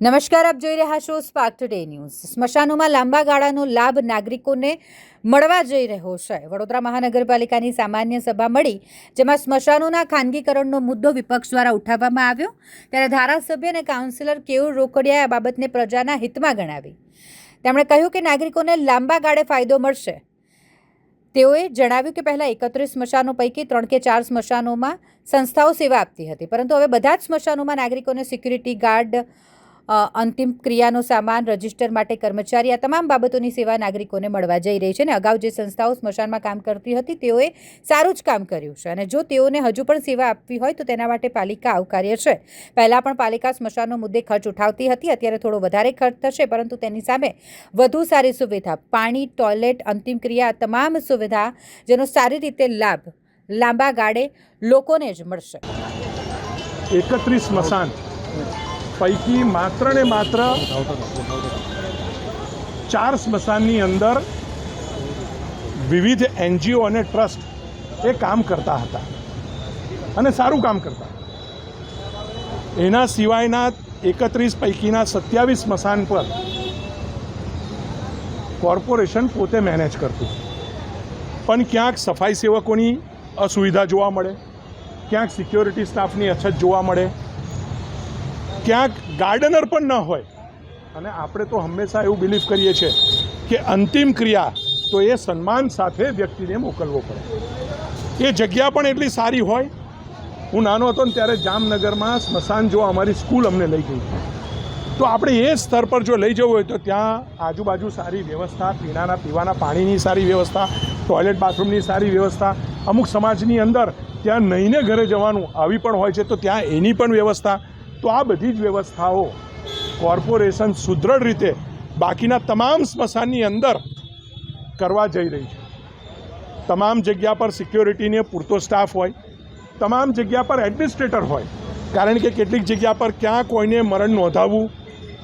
નમસ્કાર, આપ જોઈ રહ્યા છો સ્પાર્ક ટુડે ન્યૂઝ સ્મશાનોમાં લાંબા ગાળાનો લાભ નાગરિકોને મળવા જઈ રહ્યો છે. વડોદરા મહાનગરપાલિકાની સામાન્ય સભા મળી, જેમાં સ્મશાનોના ખાનગીકરણનો મુદ્દો વિપક્ષ દ્વારા ઉઠાવવામાં આવ્યો. ત્યારે ધારાસભ્ય અને કાઉન્સિલર કેયુર રોકડિયાએ આ બાબતને પ્રજાના હિતમાં ગણાવી. તેમણે કહ્યું કે નાગરિકોને લાંબા ગાળે ફાયદો મળશે. તેઓએ જણાવ્યું કે પહેલાં એકત્રીસ સ્મશાનો પૈકી ત્રણ કે ચાર સ્મશાનોમાં સંસ્થાઓ સેવા આપતી હતી. પરંતુ હવે બધા જ સ્મશાનોમાં નાગરિકોને સિક્યુરિટી ગાર્ડ અંતિમ ક્રિયાનો સામાન, રજિસ્ટર માટે કર્મચારી, આ તમામ બાબતોની સેવા નાગરિકોને મળવા જઈ રહી છે અને અગાઉ જે સંસ્થાઓ સ્મશાનમાં કામ કરતી હતી, તેઓએ સારું જ કામ કર્યું છે. અને જો તેઓને હજુ પણ સેવા આપવી હોય, તો તેના માટે પાલિકા આવકાર્ય છે. પહેલાં પણ પાલિકા સ્મશાનનો મુદ્દે ખર્ચ ઉઠાવતી હતી, અત્યારે થોડો વધારે ખર્ચ થશે, પરંતુ તેની સામે વધુ સારી સુવિધા, પાણી, ટોયલેટ, અંતિમ ક્રિયા તમામ સુવિધા, જેનો સારી રીતે લાભ લાંબા ગાળે લોકોને જ મળશે. એકત્રીસ સ્મશાન. પૈકી માત્ર ને માત્ર ચાર સ્મશાનની અંદર વિવિધ એનજીઓ અને ટ્રસ્ટ એ કામ કરતા હતા અને સારું કામ કરતા એના સિવાયના એકત્રીસ પૈકીના સત્યાવીસ સ્મશાન પર કોર્પોરેશન પોતે મેનેજ કરતું. પણ ક્યાંક સફાઈ સેવકોની અસુવિધા જોવા મળે, ક્યાંક સિક્યોરિટી સ્ટાફની અછત જોવા મળે ક્યાંક ગાર્ડનર પણ ન હોય. અને આપણે તો હંમેશા એવું બિલીવ કરીએ છીએ કે અંતિમ ક્રિયા તો એ સન્માન સાથે વ્યક્તિને મોકલવો પડે. એ જગ્યા પણ એટલી સારી હોય. હું નાનો હતો ને ત્યારે જામનગરમાં સ્મશાન જોવા અમારી સ્કૂલ અમને લઈ ગઈ. તો આપણે એ સ્તર પર જો લઈ જવું હોય તો ત્યાં આજુબાજુ સારી વ્યવસ્થા, પીણાના, પીવાના, પાણીની સારી વ્યવસ્થા ટોયલેટ બાથરૂમની સારી વ્યવસ્થા. અમુક સમાજની અંદર ત્યાં નહીંને ઘરે જવાનું આવી પણ હોય છે તો ત્યાં એની પણ વ્યવસ્થા. તો આ બધી જ વ્યવસ્થાઓ કોર્પોરેશન સુદૃઢ રીતે બાકીના તમામ સ્મશાનની અંદર કરવા જઈ રહી છે. તમામ જગ્યા પર સિક્યોરિટીને પૂરતો સ્ટાફ હોય, તમામ જગ્યા પર એડમિનિસ્ટ્રેટર હોય, કારણ કે કેટલીક જગ્યા પર ક્યાં કોઈને મરણ નોંધાવવું,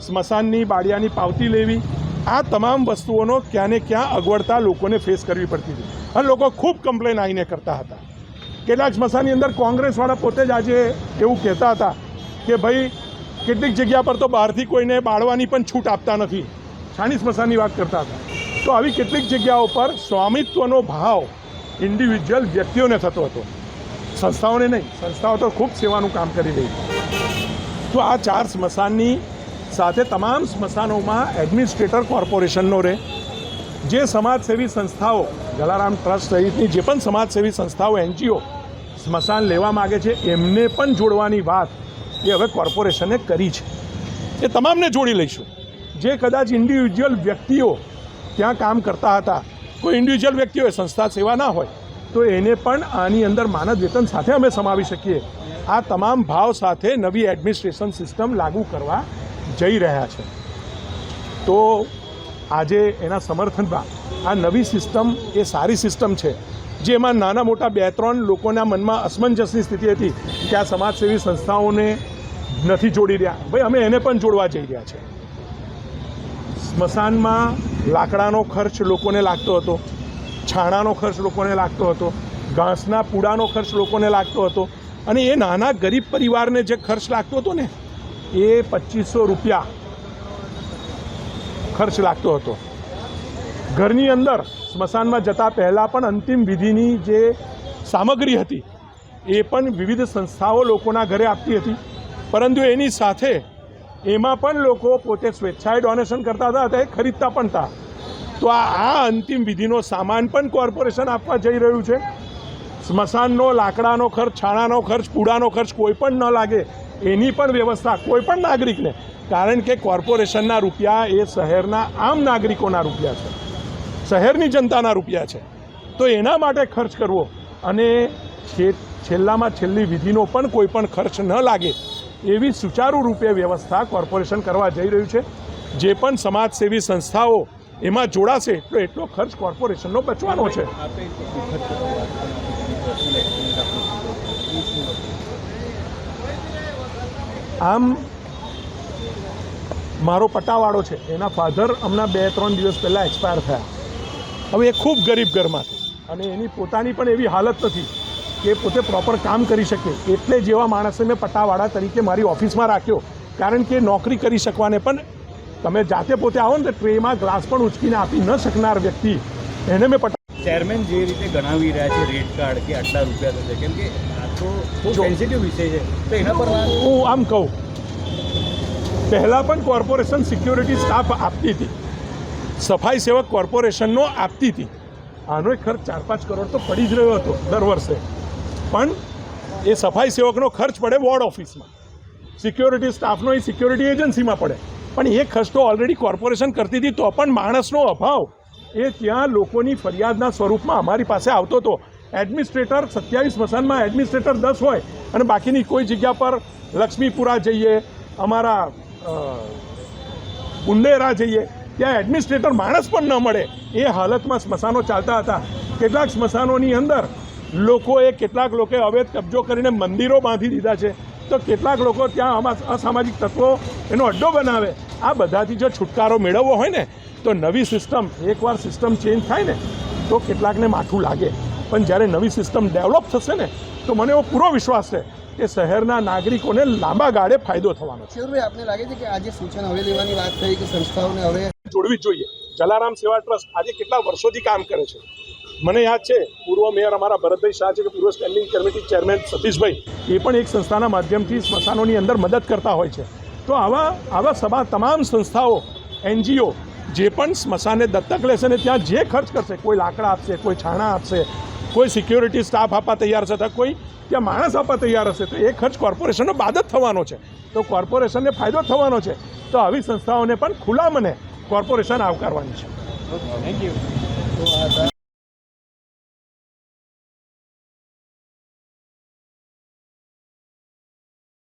સ્મશાનની બાળિયાની પાવતી લેવી, આ તમામ વસ્તુઓનો ક્યાં ને ક્યાં અગવડતા લોકોને ફેસ કરવી પડતી હતી. અને લોકો ખૂબ કમ્પ્લેન આવીને કરતા હતા. કેટલાક સ્મશાનની અંદર કોંગ્રેસવાળા પોતે જ આજે એવું કહેતા હતા કે ભાઈ, કેટલીક જગ્યા પર તો બહારથી કોઈને બાળવાની પણ છૂટ આપતા નથી. છાણી સ્મશાનની વાત કરતા હતા. તો આવી કેટલીક જગ્યાઓ પર સ્વામિત્વનો ભાવ ઇન્ડિવિજ્યુઅલ વ્યક્તિઓને થતો હતો. સંસ્થાઓને નહીં, સંસ્થાઓ તો ખૂબ સેવાનું કામ કરી રહી તો આ ચાર સ્મશાનની સાથે તમામ સ્મશાનોમાં એડમિનિસ્ટ્રેટર કોર્પોરેશનનો રહે જે સમાજસેવી સંસ્થાઓ જલારામ ટ્રસ્ટ સહિતની જે પણ સમાજસેવી સંસ્થાઓ, એનજીઓ સ્મશાન લેવા માગે છે, એમને પણ જોડવાની વાત એ હવે કોર્પોરેશને કરી છે. એ તમામને જોડી લઈશું. જે કદાચ ઇન્ડિવિજ્યુઅલ વ્યક્તિઓ ત્યાં કામ કરતા હતા, કોઈ ઇન્ડિવિજ્યુઅલ વ્યક્તિઓ સંસ્થા સેવા ના હોય, તો એને પણ આની અંદર માનદ વેતન સાથે અમે સમાવી શકીએ. આ તમામ ભાવ સાથે નવી એડમિનિસ્ટ્રેશન સિસ્ટમ લાગુ કરવા જઈ રહ્યા છે. તો આજે એના સમર્થનમાં આ નવી સિસ્ટમ એ સારી સિસ્ટમ છે. જેમાં નાના મોટા બે ત્રણ લોકોના મનમાં અસમંજસની સ્થિતિ હતી કે આ સમાજસેવી સંસ્થાઓને નથી જોડી રહ્યા. ભાઈ, અમે એને પણ જોડવા જઈ રહ્યા છે. સ્મશાનમાં લાકડાનો ખર્ચ લોકોને લાગતો હતો, છાણાનો ખર્ચ લોકોને લાગતો હતો, ઘાસના પૂડાનો ખર્ચ લોકોને લાગતો હતો અને એ નાના ગરીબ પરિવારને જે ખર્ચ લાગતો હતો ને, એ પચીસો રૂપિયા ખર્ચ લાગતો હતો. ઘરની અંદર સ્મશાનમાં જતા પહેલાં પણ અંતિમ વિધિની જે સામગ્રી હતી, એ પણ વિવિધ સંસ્થાઓ લોકોના ઘરે આપતી હતી. પરંતુ એની સાથે એમાં પણ લોકો પોતે સ્વેચ્છાએ ડોનેશન કરતા હતા તે ખરીદતા પણ હતા. તો આ આ અંતિમ વિધિનો સામાન પણ કોર્પોરેશન આપવા જઈ રહ્યું છે. સ્મશાનનો, લાકડાનો ખર્ચ, છાણાનો ખર્ચ, કૂડાનો ખર્ચ કોઈ પણ ન લાગે, એની પણ વ્યવસ્થા કોઈ પણ નાગરિકને. કારણ કે કોર્પોરેશનના રૂપિયા એ શહેરના આમ નાગરિકોના રૂપિયા છે. શહેરની જનતાના રૂપિયા છે. તો એના માટે ખર્ચ કરવો અને છેલ્લામાં છેલ્લી વિધિનો પણ કોઈ પણ ખર્ચ ન લાગે એવી સુચારુ રૂપે વ્યવસ્થા કોર્પોરેશન કરવા જઈ રહ્યું છે. જે પણ સમાજસેવી સંસ્થાઓ એમાં જોડાશે એટલો એટલો ખર્ચ કોર્પોરેશનનો બચવાનો છે. આમ મારો પટાવાળો છે. એના ફાધર હમણાં બે ત્રણ દિવસ પહેલાં એક્સપાયર થયા. હવે એ ખૂબ ગરીબ ઘરમાંથી. અને એની પોતાની પણ એવી હાલત નથી કે પોતે પ્રોપર કામ કરી શકે. એટલે જેવા માણસને મેં પટાવાળા તરીકે મારી ઓફિસમાં રાખ્યો. કારણ કે નોકરી કરી શકવાને પણ તમે જાતે પોતે આવો ને તો ટ્રેમાં ગ્લાસ પણ ઉચકીને આપી ન શકનાર વ્યક્તિ. એને મેં પટા ચેરમેન જે રીતે ગણાવી રહ્યા છે રેટ કાર્ડ કે આટલા રૂપિયા થશે કેમ કે આ તો બહુ. સેન્સિટિવ વિષય છે. તો એના પર હું આમ કહું પહેલાં પણ કોર્પોરેશન સિક્યોરિટી સ્ટાફ આપતી હતી. સફાઈ સેવક કોર્પોરેશનનો આપતી હતી. આનો ખર્ચ ચાર પાંચ કરોડ તો પડી જ રહ્યો હતો દર વર્ષે. પણ એ સફાઈ સેવકનો ખર્ચ પડે વોર્ડ ઓફિસમાં. સિક્યોરિટી સ્ટાફનો એ સિક્યોરિટી એજન્સીમાં પડે. પણ એ ખર્ચ તો ઓલરેડી કોર્પોરેશન કરતી હતી તો પણ માણસનો અભાવ એ ત્યાં લોકોની ફરિયાદના સ્વરૂપમાં અમારી પાસે આવતો હતો. એડમિનિસ્ટ્રેટર સત્યાવીસ મસાનમાં એડમિનિસ્ટ્રેટર દસ હોય અને બાકીની કોઈ જગ્યા પર લક્ષ્મીપુરા જઈએ, અમારા ઉંડેરા જઈએ ત્યાં એડમિનિસ્ટ્રેટર માણસ પણ ન મળે. એ હાલતમાં સ્મશાનો ચાલતા હતા. કેટલાક સ્મશાનોની અંદર લોકોએ કેટલાક લોકોએ અવૈધ કબજો કરીને મંદિરો બાંધી દીધા છે. તો કેટલાક લોકો ત્યાં અસામાજિક તત્વો એનો અડ્ડો બનાવે. આ બધાથી જો છુટકારો મેળવવો હોય ને, તો નવી સિસ્ટમ એકવાર સિસ્ટમ ચેન્જ થાય ને, તો કેટલાકને માથું લાગે. પણ જ્યારે નવી સિસ્ટમ ડેવલપ થશે ને, તો મને એવો પૂરો વિશ્વાસ છે કે શહેરના નાગરિકોને લાંબા ગાળે ફાયદો થવાનો છે. આપને લાગે છે કે આજે સૂચન હવે લેવાની વાત થઈ કે સંસ્થાઓને હવે જોડવી જ જોઈએ. જલારામ સેવા ટ્રસ્ટ આજે કેટલા વર્ષોથી કામ કરે છે? મને યાદ છે, પૂર્વ મેયર અમારા ભરતભાઈ શાહ છે કે પૂર્વ સ્ટેન્ડિંગ કમિટી ચેરમેન સતીશભાઈ. એ પણ એક સંસ્થાના માધ્યમથી સ્મશાનોની અંદર મદદ કરતા હોય છે. તો આવા આવા સભા તમામ સંસ્થાઓ, એનજીઓ, જે પણ સ્મશાને દત્તક લેશે ને ત્યાં જે ખર્ચ કરશે, કોઈ લાકડા આપશે, કોઈ છાણા આપશે, કોઈ સિક્યોરિટી સ્ટાફ આપવા તૈયાર છે, અથવા કોઈ ત્યાં માણસ આપવા તૈયાર હશે, તો એ ખર્ચ કોર્પોરેશનનો બાદ જ થવાનો છે. તો કોર્પોરેશનને ફાયદો થવાનો છે. તો આવી સંસ્થાઓને પણ ખુલ્લા મને કોર્પોરેશન આવકારવાની છે. થેન્ક આ હતા